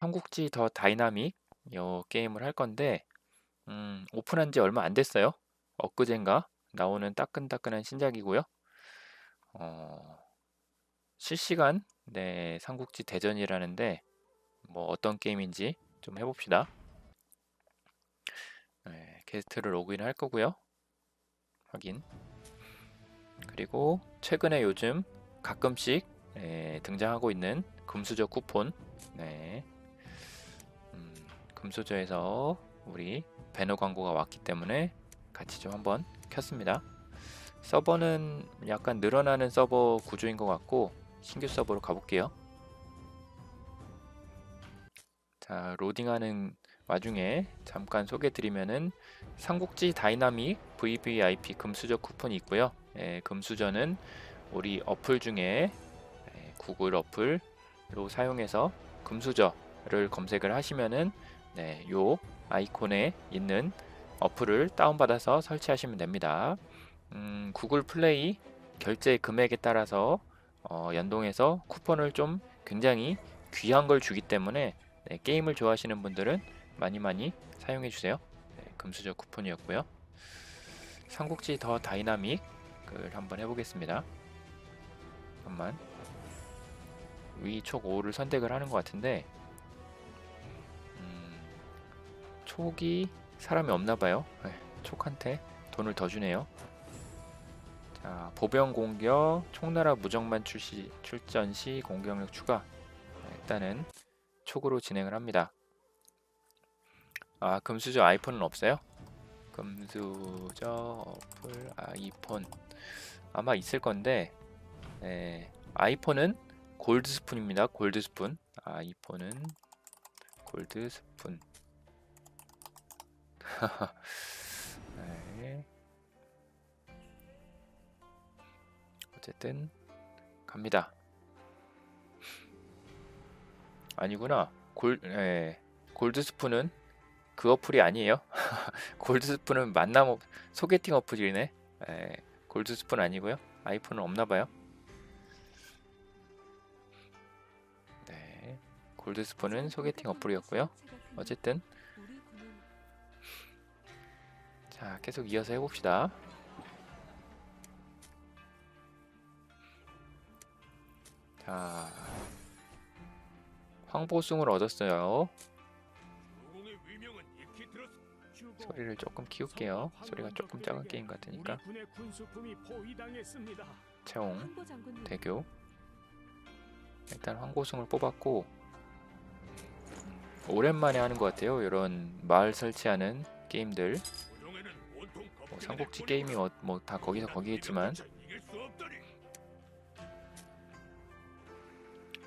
삼국지 더 다이나믹 요 게임을 할 건데 음, 오픈한 지 얼마 안 됐어요. 엊그젠가 나오는 따끈따끈한 신작이고요. 어, 실시간 네, 삼국지 대전이라는데 뭐 어떤 게임인지 좀 해봅시다. 네, 게스트를 로그인 할 거고요. 확인. 그리고 최근에 요즘 가끔씩 예, 등장하고 있는 금수저 쿠폰. 네. 음, 금수저에서 우리 배너 광고가 왔기 때문에 같이 좀 한번 켰습니다. 서버는 약간 늘어나는 서버 구조인 것 같고 신규 서버로 가볼게요. 자, 로딩하는 와중에 잠깐 소개 드리면은 삼국지 다이나믹 VVIP 금수저 쿠폰이 있고요. 예, 금수저는 우리 어플 중에 예, 구글 어플로 사용해서 금수저를 검색을 하시면은 네, 요 아이콘에 있는 어플을 다운받아서 설치하시면 됩니다. 음, 구글 플레이 결제 금액에 따라서 어, 연동해서 쿠폰을 좀 굉장히 귀한 걸 주기 때문에 네, 게임을 좋아하시는 분들은 많이 많이 사용해 주세요. 네, 금수저 쿠폰이었고요. 삼국지 더 다이나믹을 한번 해보겠습니다. 잠깐만 위촉 5를 선택을 하는 것 같은데 촉이 사람이 없나 봐요. 네, 촉한테 돈을 더 주네요. 자, 보병 공격, 총나라 무적만 출시 출전 시 공격력 추가. 네, 일단은 촉으로 진행을 합니다. 아, 금수저 아이폰은 없어요? 금수저 어플 아이폰 아마 있을 건데 네, 아이폰은 골드 스푼입니다. 골드 스푼. 아이폰은 골드 스푼. 네. 어쨌든 갑니다. 아니구나. 골, 예, 골드 스푼은 그 어플이 아니에요. 골드 스푼은 만남 어, 소개팅 어플이네. 예, 골드 스푼 아니고요. 아이폰은 없나 봐요. 네, 골드 스푼은 소개팅 어플이었고요. 어쨌든 자 계속 이어서 해봅시다. 자 황보숭을 얻었어요. 소리를 조금 키울게요. 소리가 조금 작은 게임 같으니까. 채용 대교 일단 황고승을 뽑았고 오랜만에 하는 것 같아요. 이런 마을 설치하는 게임들. 뭐 삼국지 게임이 뭐 다 거기서 거기겠지만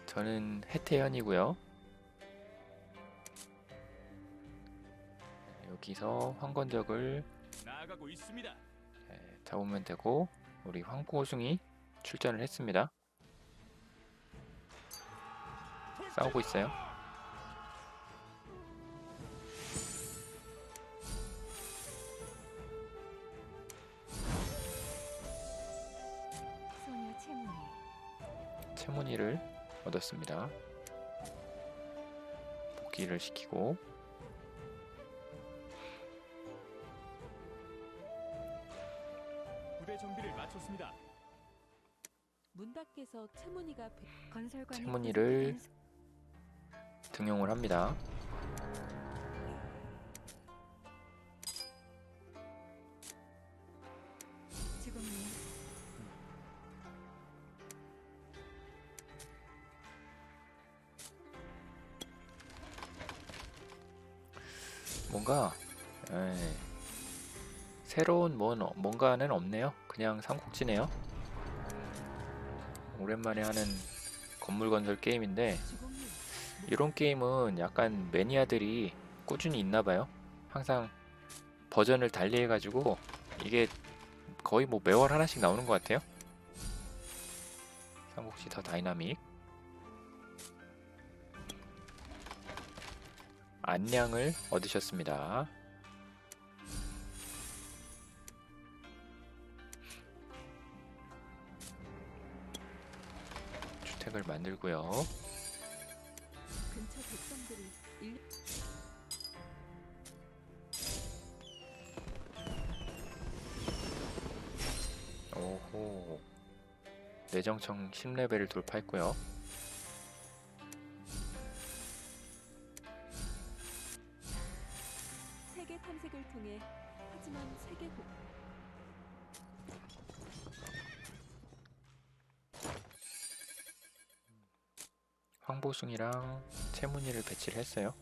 저는 해태현이고요. 여기서 황건적을 네, 잡으면 되고 우리 황고승이 출전을 했습니다. 싸우고 있어요. 얻었습니다. 복귀를 시키고 부대 정비를 마쳤습니다. 문답께서 채문이가 배- 건설관이 채문이를 등용을 합니다. 뭔가 에, 새로운 뭔, 뭔가는 없네요. 그냥 삼국지네요. 오랜만에 하는 건물 건설 게임인데 이런 게임은 약간 매니아들이 꾸준히 있나 봐요. 항상 버전을 달리 해가지고 이게 거의 뭐 매월 하나씩 나오는 것 같아요. 삼국지 더 다이나믹. 안량을 얻으셨습니다. 주택을 만들고요. 오호 내정청 10레벨을 돌파했고요. 탐색을 통해 하지만 세계 고 황보숭이랑 채문이를 배치를 했어요.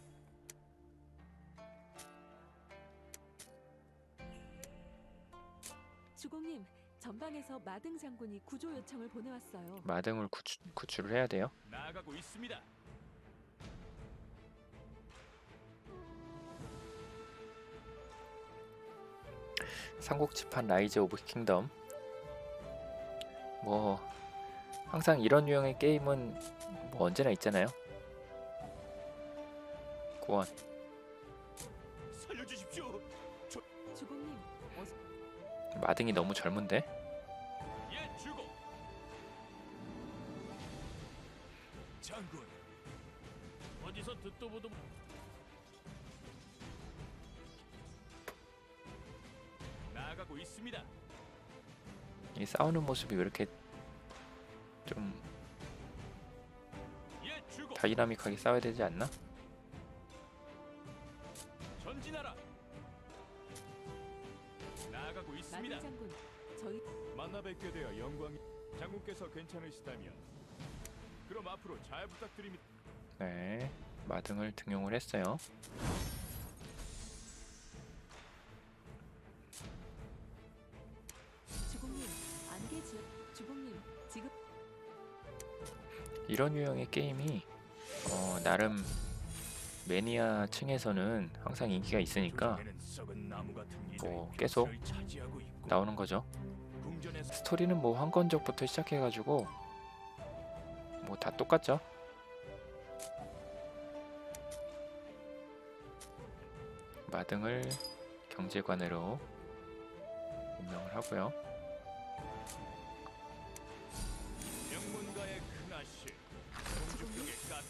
주공님 전방에서 마등 장군이 구조 요청을 보내왔어요. 마등을 구출, 구출을 해야 돼요. 나아가고 있습니다. 삼국지판 라이즈 오브 킹덤. 뭐 항상 이런 유형의 게임은 뭐 언제나 있잖아요. 구원. 마등이 너무 젊은데 싸우는 모습이 왜 이렇게 좀. 다이나믹하게 싸워야 되지 않나? 전진하라. 나아가고 있습니다. 장군 저희 만나 뵙게 되어 영광이. 장군께서 괜찮으시다면 그럼 앞으로 잘 부탁드립니다. 네 마등을 등용을 했어요 이런 유형의 게임이 어, 나름 매니아 층에서는 항상 인기가 있으니까 뭐 계속 나오는 거죠 스토리는 뭐 황건적부터 시작해가지고 뭐 다 똑같죠. 마등을 경제관으로 임명을 하고요.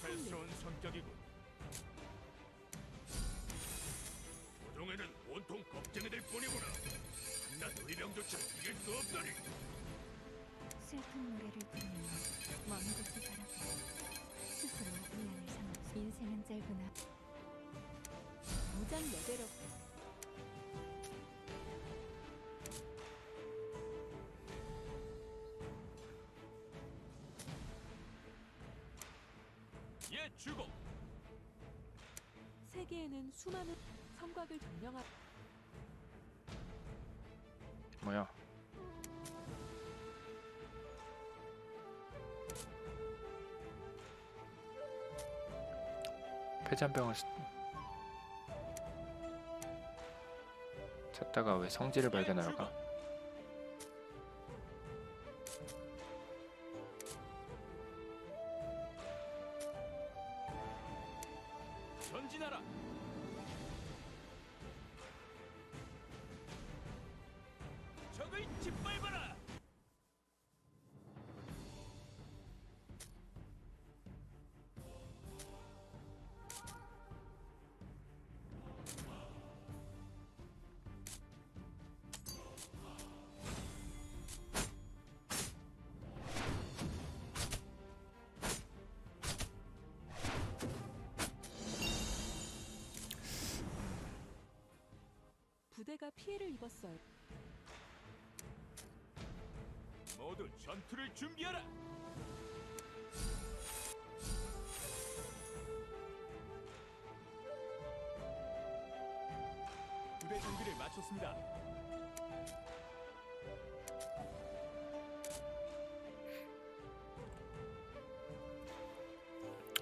까탈스러운 성격이고 도종에는 온통 겁쟁이들 뿐이구나. 난 의병조차 이길 수 없다니. 슬픈 노래를 부르며 먼 곳을 바라보 스스로 위안을 삼아 인생은 짧으나 무장 레벨업 주고 세계에는 수많은 성곽을 점령하 뭐야? 폐잔병을 쓰- 찾다가 왜 성지를 발견하러 가? 부대가 피해를 입었어요. 모두 전투를 준비하라 부대 준비를 마쳤습니다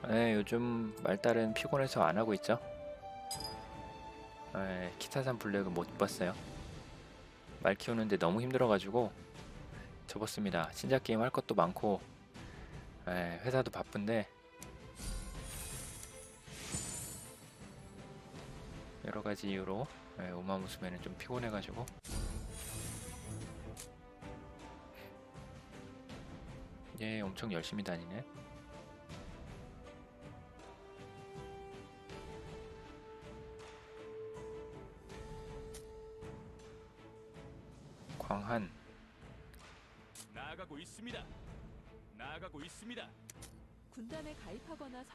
네, 요즘 말달은 피곤해서 안 하고 있죠. 네, 키타산 블랙은 못 봤어요. 말 키우는데 너무 힘들어가지고 접었습니다. 신작 게임 할 것도 많고 네, 회사도 바쁜데 여러 가지 이유로 네, 우마무스메는 좀 피곤해가지고 얘 엄청 열심히 다니네. 있습니다. 나가고 있습니다. 군단에 가입하거나 사...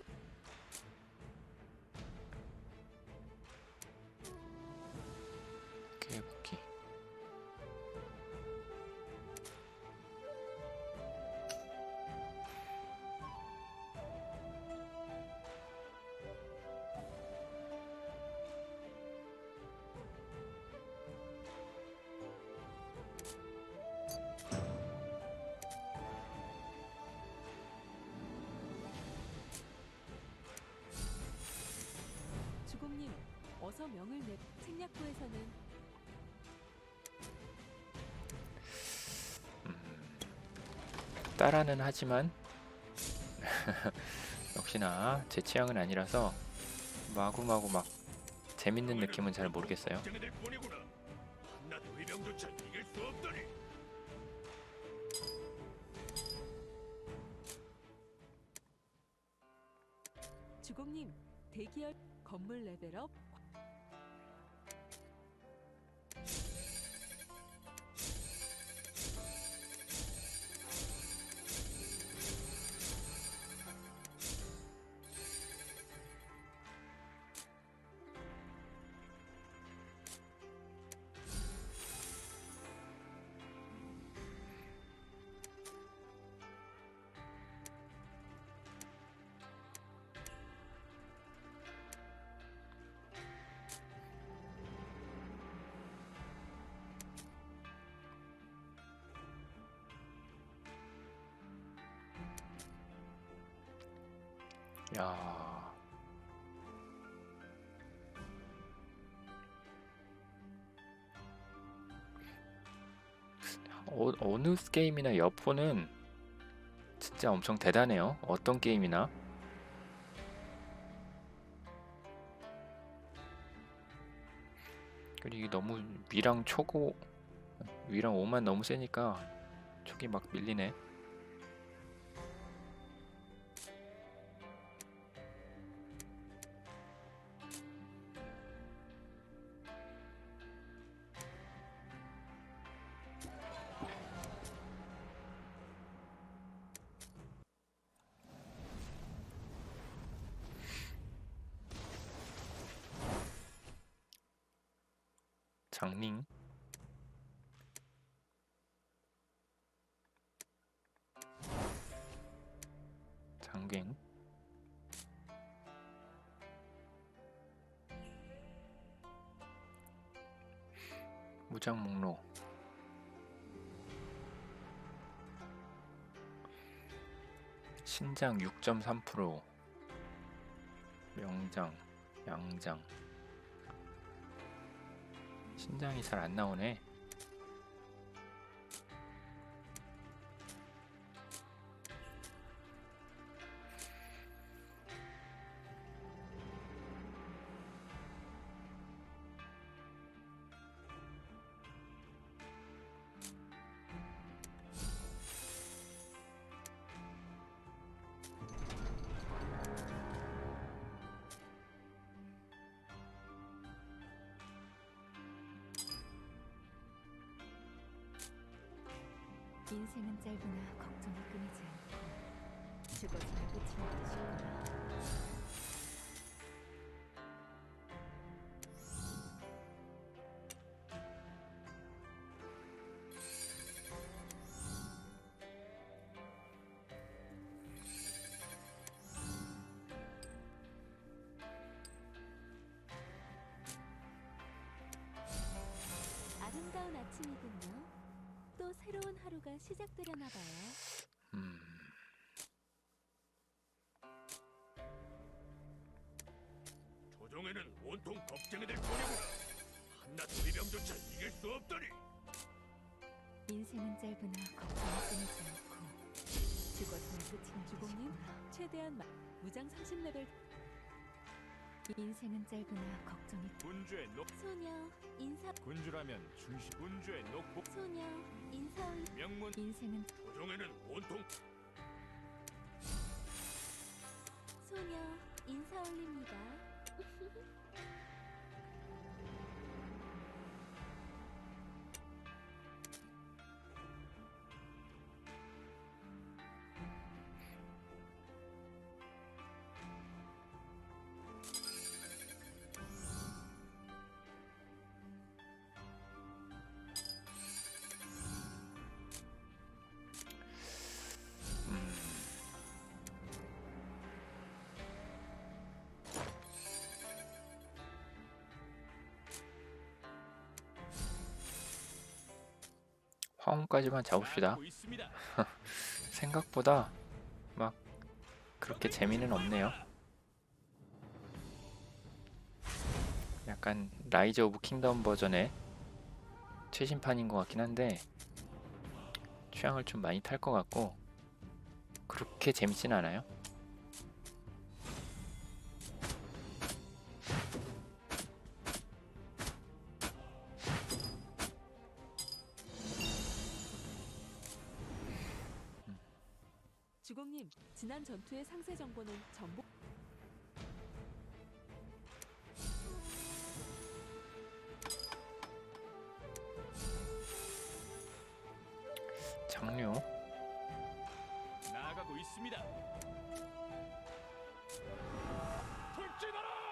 주공님 어서 명을 내 생략부에서는 따라는 하지만 역시나 제 취향은 아니라서 마구마구 막 재밌는 느낌은 잘 모르겠어요. 주공님 대기열 건물 레벨업 야. 어, 어느 게임이나 여포는 진짜 엄청 대단해요. 어떤 게임이나. 그리고 이게 너무 위랑 초고 위랑 5만 너무 세니까 촉이 막 밀리네. 장링. 장갱. 무장 목록. 신장 6.3% 명장 양장 신장이 잘 안 나오네. 인생은 짧으나 걱정이 끊이지 않고 죽어서야 끝이라도 싶구나. 아름다운 아침이군요. 또 새로운 하루가 시작되려나 봐요. 음, 조정에는 온통 될 뿐이구나. 한낱 의병조차 이길 수 없다니. 인생은 짧으나 걱정이 끊이지 않고 죽어서야 끝이라도 주공님. 최대한 마... 무장 30레벨 인생은 짧으나 걱정이 군주의 녹 소녀 인사 군주라면 중시 군주의 녹복 소녀 인사 올 명문 인생은 조정에는 온통 소녀 인사 올립니다. 황혼까지만 잡읍시다. 생각보다 막 그렇게 재미는 없네요. 약간 라이즈 오브 킹덤 버전의 최신판인 것 같긴 한데 취향을 좀 많이 탈 것 같고 그렇게 재밌진 않아요. 전투의 상세 정보는 전복 장류 나가고 있습니다. 돌진하라!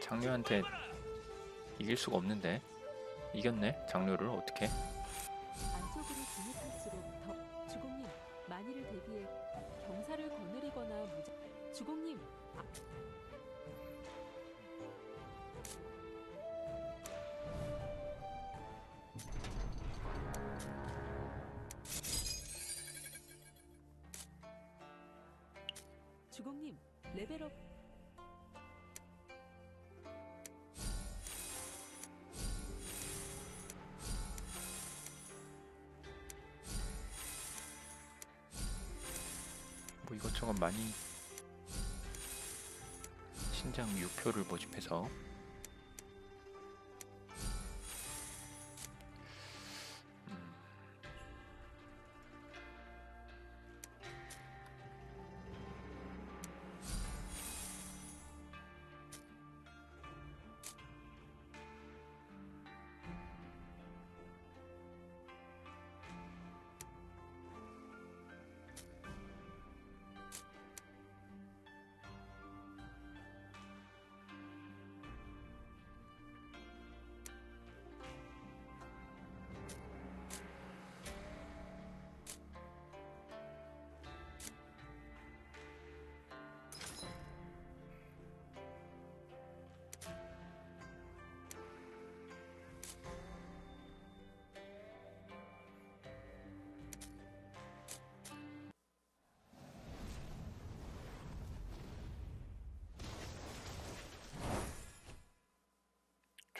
제거해봐라! 이길 수가 없는데 이겼네 장류를 어떻게? 레벨업. 뭐 이것저것 많이 신장 유표를 모집해서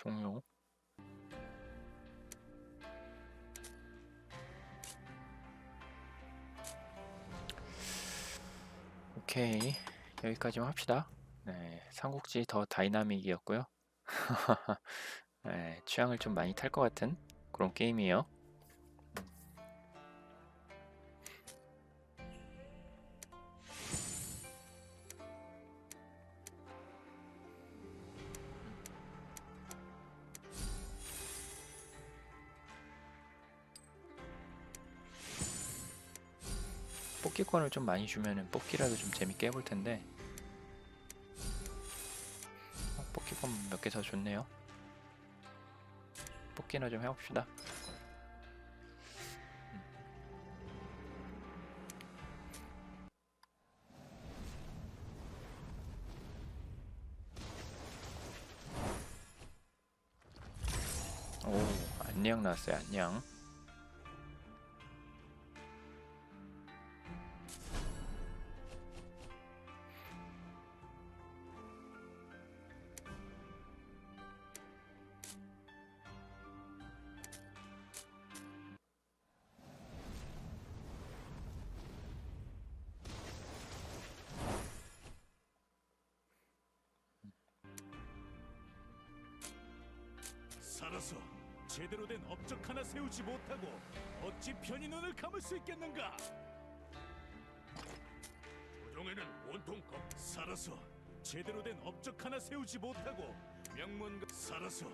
종료. 오케이. 여기까지만 합시다. 네 삼국지 더 다이나믹이었고요. 네, 취향을 좀 많이 탈 것 같은 그런 게임이에요 뽑기권을 좀 많이 주면은 뽑기라도 좀 재밌게 해볼 텐데 어, 뽑기권 몇 개 더 좋네요. 뽑기나 좀 해봅시다. 오, 안녕 나왔어요. 안녕. 살아서 제대로 된 업적 하나 세우지 못하고 어찌 편히 눈을 감을 수 있겠는가? 조정에는 온통 겁 살아서 제대로 된 업적 하나 세우지 못하고 명문가 살아서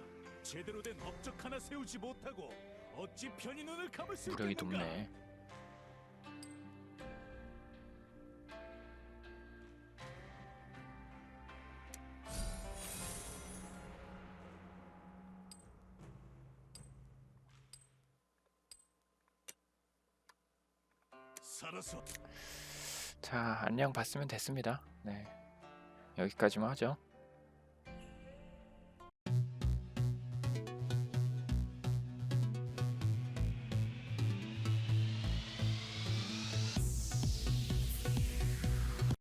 제대로 된 업적 하나 세우지 못하고 어찌 편히 눈을 감을 수 무력이 있겠는가? 높네. 자 안녕 봤으면 됐습니다. 네 여기까지만 하죠.